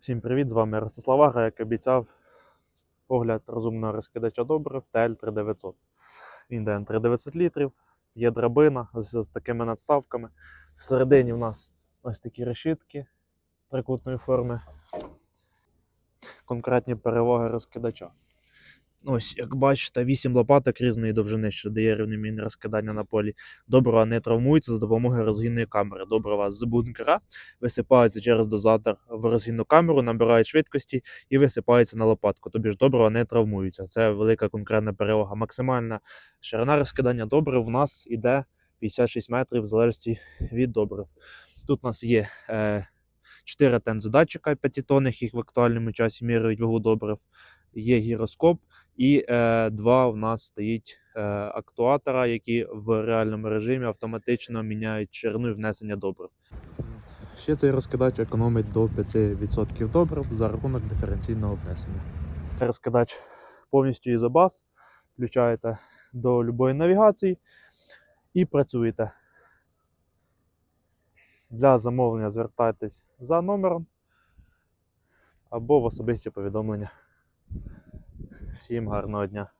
Всім привіт! З вами Ростислав Агра, як обіцяв, огляд розумного розкидача добрив ТЛ-3900. Він дає 3900 літрів, є драбина з, з такими надставками. Всередині в нас ось такі решітки трикутної форми. Конкретні переваги розкидача. Ось, як бачите, 8 лопаток різної довжини, що дає рівномірне розкидання на полі. Добрива не травмується за допомогою розгінної камери. Добрива з бункера висипаються через дозатор в розгінну камеру, набирають швидкості і висипаються на лопатку. Тобі ж добрива не травмуються. Це велика конкретна перевага. Максимальна ширина розкидання добрив в нас іде 56 метрів в залежності від добрив. Тут у нас є е, 4 тензодатчика 5 тонних, їх в актуальному часі міряють вагу добрив. Є гіроскоп, і е, два в нас стоїть е, актуатора, які в реальному режимі автоматично міняють ширину і внесення добрив. Ще цей розкидач економить до 5% добрив за рахунок диференційного внесення. Розкидач повністю ізобас, включаєте до будь-якої навігації і працюєте. Для замовлення звертайтесь за номером або в особисті повідомлення. Всім гарного дня!